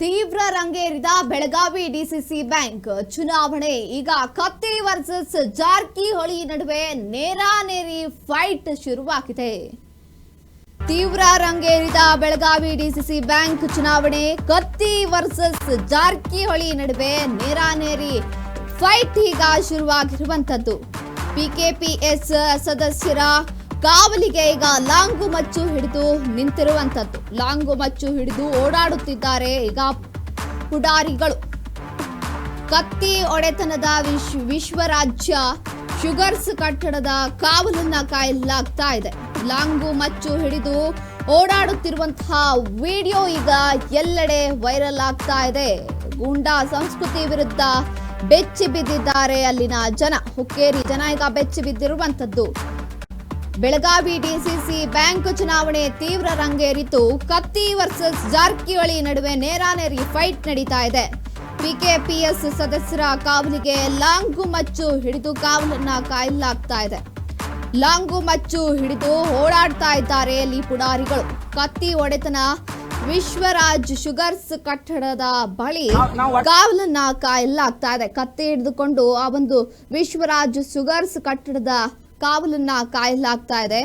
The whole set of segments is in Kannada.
ತೀವ್ರ ರಂಗೇರಿದ ಬೆಳಗಾವಿ ಡಿಸಿಸಿ ಬ್ಯಾಂಕ್. ಚುನಾವಣೆ, ಈಗ ಕತ್ತಿ ವರ್ಸಸ್ ಜಾರಕಿಹೊಳಿ ನಡುವೆ ನೇರಾನೇರಿ ಫೈಟ್ ಶುರುವಾಗಿದೆ. ತೀವ್ರ ರಂಗೇರಿದ ಬೆಳಗಾವಿ ಡಿಸಿಸಿ ಬ್ಯಾಂಕ್ ಚುನಾವಣೆ, ಕತ್ತಿ ವರ್ಸಸ್ ಜಾರಕಿಹೊಳಿ ನಡುವೆ ನೇರಾನೇರಿ ಫೈಟ್ ಈಗ ಶುರುವಾಗಿರುವಂತದ್ದು ಪಿಕೆಪಿಎಸ್ ಸದಸ್ಯರ ಕಾವಲಿಗೆ ಈಗ ಲಾಂಗು ಮಚ್ಚು ಹಿಡಿದು ನಿಂತಿರುವಂತದ್ದು ಲಾಂಗು ಮಚ್ಚು ಹಿಡಿದು ಓಡಾಡುತ್ತಿದ್ದಾರೆ ಈಗ ಪುಡಾರಿಗಳು. ಕತ್ತಿ ಒಡೆತನದ ವಿಶ್, ವಿಶ್ವರಾಜ್ಯ ಶುಗರ್ಸ್ ಕಟ್ಟಡದ ಕಾವಲನ್ನ ಕಾಯಲಾಗ್ತಾ ಇದೆ. ಲಾಂಗು ಮಚ್ಚು ಹಿಡಿದು ಓಡಾಡುತ್ತಿರುವಂತಹ ವಿಡಿಯೋ ಈಗ ಎಲ್ಲೆಡೆ ವೈರಲ್ ಆಗ್ತಾ ಇದೆ. ಗೂಂಡಾ ಸಂಸ್ಕೃತಿ ವಿರುದ್ಧ ಬೆಚ್ಚಿ ಬಿದ್ದಿದ್ದಾರೆ ಅಲ್ಲಿನ ಜನ. ಹುಕ್ಕೇರಿ ಜನ ಈಗ ಬೆಚ್ಚಿ ಬಿದ್ದಿರುವಂತದ್ದು ಬೆಳಗಾವಿ ಡಿಸಿಸಿ ಬ್ಯಾಂಕ್ ಚುನಾವಣೆ ತೀವ್ರ ರಂಗೇರಿತು ಕತ್ತಿ ವರ್ಸಸ್ ಜಾರಕಿಹೊಳಿ ನಡುವೆ ನೇರಾನೇರಿ ಫೈಟ್ ನಡೀತಾ ಇದೆ. ಪಿಕೆಪಿಎಸ್ ಸದಸ್ಯರ ಕಾವಲಿಗೆ ಲಾಂಗು ಮಚ್ಚು ಹಿಡಿದು ಕಾವಲನ್ನ ಕಾಯಲಾಗ್ತಾ ಇದೆ. ಲಾಂಗು ಮಚ್ಚು ಹಿಡಿದು ಓಡಾಡ್ತಾ ಇದ್ದಾರೆ ಅಲ್ಲಿ ಪುಡಾರಿಗಳು. ಕತ್ತಿ ಒಡೆತನ ವಿಶ್ವರಾಜ್ ಶುಗರ್ಸ್ ಕಟ್ಟಡದ ಬಳಿ ಕಾವಲನ್ನ ಕಾಯಲಾಗ್ತಾ ಇದೆ. ಕತ್ತಿ ಹಿಡಿದುಕೊಂಡು ಆ ಒಂದು ವಿಶ್ವರಾಜ್ ಶುಗರ್ಸ್ ಕಟ್ಟಡದ ಕಾವಲನ್ನ ಕಾಯಲಾಗ್ತಾ ಇದೆ.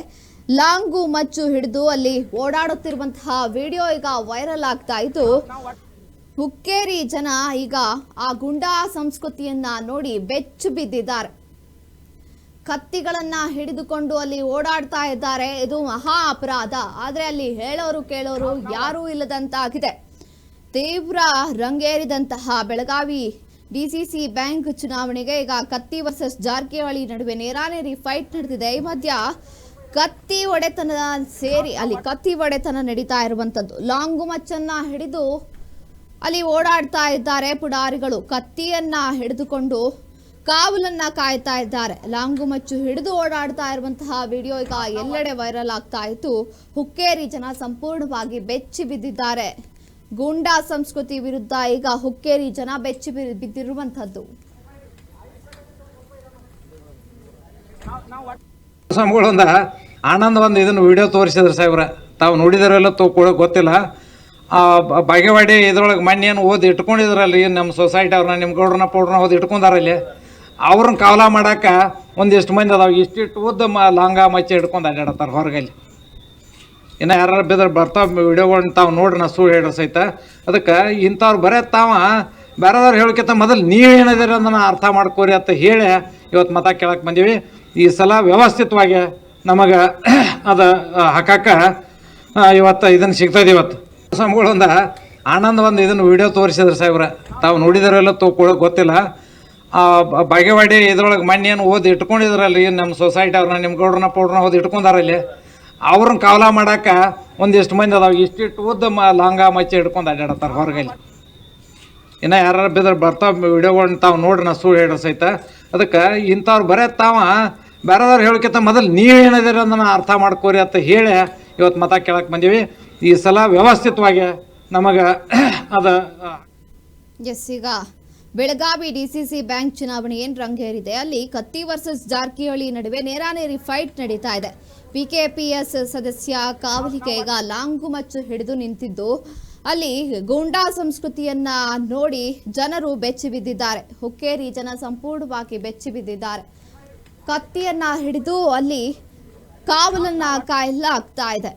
ಲಾಂಗು ಮಚ್ಚು ಹಿಡಿದು ಅಲ್ಲಿ ಓಡಾಡುತ್ತಿರುವಂತಹ ವಿಡಿಯೋ ಈಗ ವೈರಲ್ ಆಗ್ತಾ ಇದ್ದು, ಹುಕ್ಕೇರಿ ಜನ ಈಗ ಆ ಗುಂಡಾ ಸಂಸ್ಕೃತಿಯನ್ನ ನೋಡಿ ಬೆಚ್ಚು ಬಿದ್ದಿದ್ದಾರೆ. ಕತ್ತಿಗಳನ್ನ ಹಿಡಿದುಕೊಂಡು ಅಲ್ಲಿ ಓಡಾಡ್ತಾ ಇದ್ದಾರೆ. ಇದು ಮಹಾ ಅಪರಾಧ. ಆದ್ರೆ ಅಲ್ಲಿ ಹೇಳೋರು ಕೇಳೋರು ಯಾರೂ ಇಲ್ಲದಂತಾಗಿದೆ. ತೀವ್ರ ರಂಗೇರಿದಂತಹ ಬೆಳಗಾವಿ ಡಿಸಿಸಿ ಬ್ಯಾಂಕ್ ಚುನಾವಣೆಗೆ ಈಗ ಕತ್ತಿ ವರ್ಸಸ್ ಜಾರಕಿಹೊಳಿ ನಡುವೆ ನೇರಾನೇರಿ ಫೈಟ್ ನಡೆದಿದೆ. ಈ ಮಧ್ಯ ಕತ್ತಿ ಒಡೆತನ ಸೇರಿ, ಅಲ್ಲಿ ಕತ್ತಿ ಒಡೆತನ ನಡೀತಾ ಇರುವಂತದ್ದು. ಲಾಂಗು ಮಚ್ಚನ್ನ ಹಿಡಿದು ಅಲ್ಲಿ ಓಡಾಡ್ತಾ ಇದ್ದಾರೆ ಪುಡಾರಿಗಳು. ಕತ್ತಿಯನ್ನ ಹಿಡಿದುಕೊಂಡು ಕಾವಲನ್ನ ಕಾಯ್ತಾ ಇದ್ದಾರೆ. ಲಾಂಗು ಮಚ್ಚು ಹಿಡಿದು ಓಡಾಡ್ತಾ ಇರುವಂತಹ ವಿಡಿಯೋ ಈಗ ಎಲ್ಲೆಡೆ ವೈರಲ್ ಆಗ್ತಾ ಇತ್ತು. ಹುಕ್ಕೇರಿ ಜನ ಸಂಪೂರ್ಣವಾಗಿ ಬೆಚ್ಚಿ ಬಿದ್ದಿದ್ದಾರೆ. ಗೂಂಡಾ ಸಂಸ್ಕೃತಿ ವಿರುದ್ಧ ಈಗ ಹುಕ್ಕೇರಿ ಜನ ಬೆಚ್ಚಿ ಬಿದ್ದಿರುವಂತಹದ್ದು ಸ್ವಾಮಿಗಳೊಂದ ಆನಂದ್ ಒಂದು ಇದನ್ನು ವಿಡಿಯೋ ತೋರಿಸಿದ್ರು ಸಾಹೇಬ್ರ. ತಾವು ನೋಡಿದಾರೆಲ್ಲ ತೋ ಗೊತ್ತಿಲ್ಲ. ಆ ಬಗೆವಾಡಿ ಇದ್ರೊಳಗೆ ಮಣ್ಣು ಏನು ಓದಿ ಏನು ನಮ್ಮ ಸೊಸೈಟಿ ಅವ್ರನ್ನ ನಿಮ್ಮ ಗೌಡ್ರನ್ನ, ಪೌಡ್ರನ್ನ ಓದಿ ಇಟ್ಕೊಂಡಾರಲ್ಲಿ ಅವ್ರನ್ನ ಕಾವಲ ಮಾಡಕ್ಕೆ ಒಂದಿಷ್ಟು ಮಂದಿ ಅದಾವ. ಇಷ್ಟಿಟ್ಟು ಉದ್ದ ಮ ಲಾಂಗ ಮಚ್ಚಿ ಹಿಡ್ಕೊಂಡು ಅಡ್ಡಾಡತ್ತಾರ ಹೊರಗಲ್ಲಿ. ಇನ್ನು ಯಾರು ಬಿದ್ರೆ ಬರ್ತಾವ ವಿಡಿಯೋಗಳನ್ನ ತಾವು ನೋಡ್ರಿ, ನಾ ಸುಳ್ಳು ಹೇಳ್ರಿ ಸಹಿತ. ಅದಕ್ಕೆ ಇಂಥವ್ರು ಬರೇ ತಾವ ಬೇರೆದವ್ರು ಹೇಳೋಕ್ಕಿಂತ ಮೊದಲು ನೀವೇನಿದ್ದೀರಿ ಅದನ್ನು ಅರ್ಥ ಮಾಡ್ಕೋರಿ ಅಂತ ಹೇಳಿ ಇವತ್ತು ಮತ ಕೇಳಕ್ಕೆ ಬಂದೀವಿ. ಈ ಸಲ ವ್ಯವಸ್ಥಿತವಾಗಿ ನಮಗೆ ಅದು ಹಾಕಕ್ಕೆ ಇವತ್ತು ಇದನ್ನು ಸಿಗ್ತದೆ ಇವತ್ತು. ಸ್ವಾಮಿಗಳೊಂದ ಆನಂದ್ ಒಂದು ಇದನ್ನು ವಿಡಿಯೋ ತೋರಿಸಿದ್ರು ಸಾಹೇಬ್ರ. ತಾವು ನೋಡಿದಾರೆಲ್ಲ ತೋ ಗೊತ್ತಿಲ್ಲ. ಬಾಗೇವಾಡಿ ಇದ್ರೊಳಗೆ ಮಣ್ಣೇನು ಓದಿ ಇಟ್ಕೊಂಡಿದ್ರಲ್ಲಿ ನಮ್ಮ ಸೊಸೈಟಿ ಅವ್ರನ್ನ ನಿಮ್ಮ ಗೌಡ್ರನ್ನ, ಪೌಡ್ರನ್ನ ಓದಿ ಇಟ್ಕೊಂಡಾರಲ್ಲಿ ಅವ್ರನ್ನ ಕಾವಲ ಮಾಡಕ್ಕೆ ಒಂದಿಷ್ಟು ಮಂದಿ ಅದಾವ. ಇಷ್ಟಿಟ್ಟು ಉದ್ದ ಮ ಲಾಂಗ ಮಚ್ಚಿ ಹಿಡ್ಕೊಂಡು ಅಡ್ಡಾಡತ್ತಾರ ಹೊರಗಲ್ಲಿ. ಇನ್ನು ಯಾರು ಬಿದ್ರೆ ಬರ್ತಾವ ವಿಡಿಯೋಗಳನ್ನ ತಾವು ನೋಡ್ರಿ, ನಾ ಸುಳ್ಳು ಹೇಳ್ರಿ ಸಹಿತ. ಅದಕ್ಕೆ ಇಂಥವ್ರು ಬರೇ ತಾವ ಬೇರೆದವ್ರು ಹೇಳೋಕ್ಕಿಂತ ಮೊದಲು ನೀವೇನಿದ್ದೀರಿ ಅದನ್ನು ಅರ್ಥ ಮಾಡ್ಕೋರಿ ಅಂತ ಹೇಳಿ ಇವತ್ತು ಮತ ಕೇಳಕ್ಕೆ ಬಂದೀವಿ. ಈ ಸಲ ವ್ಯವಸ್ಥಿತವಾಗಿ ನಮಗೆ ಅದ ಎಸ್ ಈಗ ಬೆಳಗಾವಿ ಡಿಸಿಸಿ ಬ್ಯಾಂಕ್ ಚುನಾವಣೆ ಏನು ರಂಗೇರಿದೆ? ಅಲ್ಲಿ ಕತ್ತಿ ವರ್ಸಸ್ ಜಾರಕಿಹೊಳಿ ನಡುವೆ ನೇರಾನೇರಿ ಫೈಟ್ ನಡೀತಾ ಇದೆ. ಪಿಕೆಪಿಎಸ್ ಸದಸ್ಯ ಕಾವಲಿಗೆ ಈಗ ಲಾಂಗು ಮಚ್ಚು ಹಿಡಿದು ನಿಂತಿದ್ದು, ಅಲ್ಲಿ ಗೂಂಡಾ ಸಂಸ್ಕೃತಿಯನ್ನ ನೋಡಿ ಜನರು ಬೆಚ್ಚಿ ಬಿದ್ದಿದ್ದಾರೆ. ಹುಕ್ಕೇರಿ ಜನ ಸಂಪೂರ್ಣವಾಗಿ ಬೆಚ್ಚಿ ಬಿದ್ದಿದ್ದಾರೆ. ಕತ್ತಿಯನ್ನ ಹಿಡಿದು ಅಲ್ಲಿ ಕಾವಲನ್ನ ಆಗ್ತಾ ಇದೆ.